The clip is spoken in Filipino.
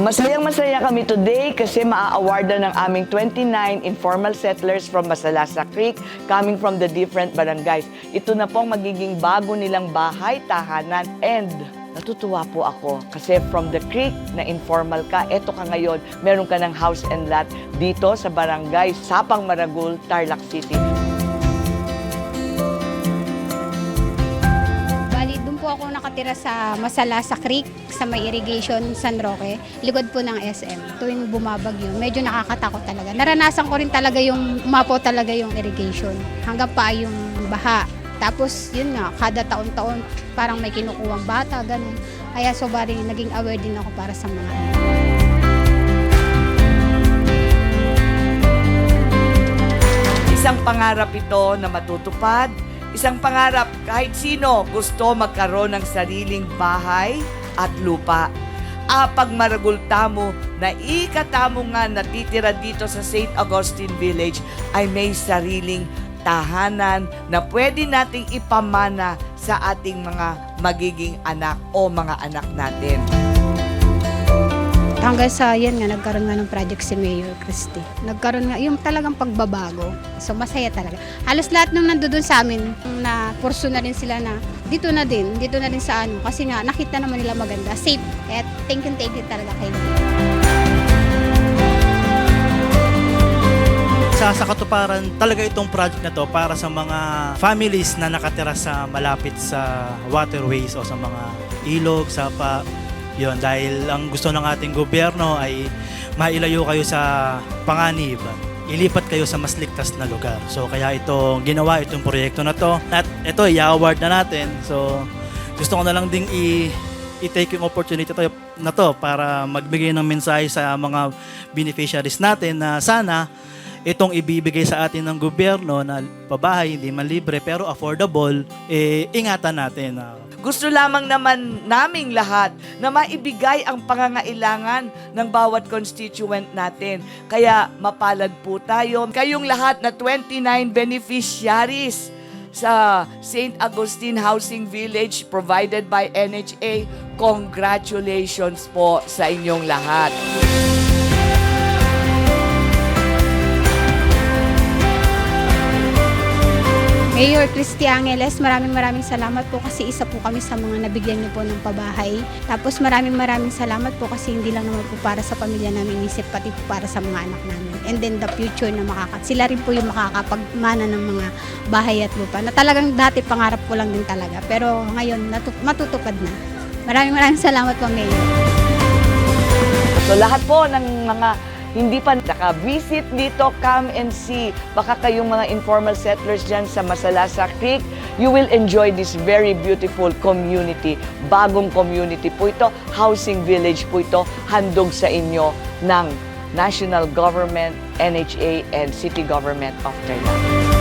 Masayang masaya kami today kasi maa-awardan ng aming 29 informal settlers from Masalasa Creek coming from the different barangays. Ito na po ang magiging bago nilang bahay, tahanan, and natutuwa po ako kasi from the creek na informal ka, eto ka ngayon, meron ka ng house and lot dito sa barangay Sapang Maragul, Tarlac City. Po ako nakatira sa Masalasa Creek, sa may irrigation San Roque, likod po ng SM. Tuwing bumabagyo, medyo nakakatakot talaga. Naranasan ko rin talaga yung umapo talaga yung irrigation. Hanggang pa yung baha. Tapos, yun nga, kada taon-taon, parang may kinukuwang bata, ganun. Kaya so bari, naging aware din ako para sa mga Isang pangarap ito na matutupad. Isang pangarap kahit sino gusto magkaroon ng sariling bahay at lupa. Apag maragulta mo na ikatamo nga natitira dito sa St. Augustine Village ay may sariling tahanan na pwede nating ipamana sa ating mga magiging anak o mga anak natin. Hanggang sa yan nga, nagkaroon nga ng project si Mayor Christie. Nagkaroon nga, yung talagang pagbabago. So masaya talaga. Halos lahat nung nandoon sa amin, na purso na rin sila na dito na din, dito na din sa ano. Kasi nga, nakita naman nila maganda, safe. Kaya thank you, thank you talaga kay Mayor. sa sa katuparan talaga itong project na to para sa mga families na nakatira sa malapit sa waterways o sa mga ilog, sapa. Yun, dahil ang gusto ng ating gobyerno ay mailayo kayo sa panganib ilipat kayo sa mas ligtas na lugar. So kaya ito ginawa itong proyekto na to. At ito i-award na natin. So gusto ko na lang ding i i-take yung opportunity to, na to para magbigay ng mensahe sa mga beneficiaries natin na sana itong ibibigay sa atin ng gobyerno na pabahay, hindi man libre, pero affordable, eh, ingatan natin. ah. Gusto lamang naman naming lahat na maibigay ang pangangailangan ng bawat constituent natin. Kaya mapalad po tayo. Kayong lahat na 29 beneficiaries sa St. Augustine Housing Village provided by NHA, congratulations po sa inyong lahat. Mayor Christie Angeles, maraming maraming salamat po kasi isa po kami sa mga nabigyan niyo po ng pabahay. Tapos maraming maraming salamat po kasi hindi lang naman po para sa pamilya namin isip, pati po para sa mga anak namin. And then the future na makakat. Sila rin po yung makakapagmana ng mga bahay at lupa na talagang dati pangarap ko lang din talaga. Pero ngayon matutupad na. Maraming maraming salamat po, Mayor. So lahat po ng mga hindi pa naka-visit dito, come and see. Baka kayong mga informal settlers dyan sa Masalasa Creek, you will enjoy this very beautiful community. Bagong community po ito, housing village po ito, handog sa inyo ng national government, NHA, and city government of Tarlac.